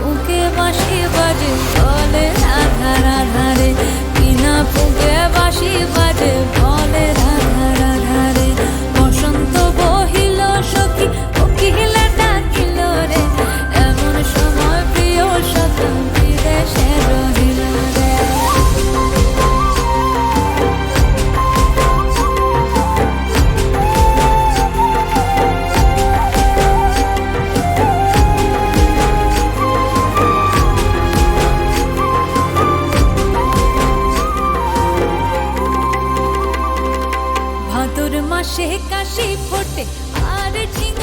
বিনা ফুকে বাঁশি বাজে বলে। আকাশে কাশি ফোটে আর ঝিঙ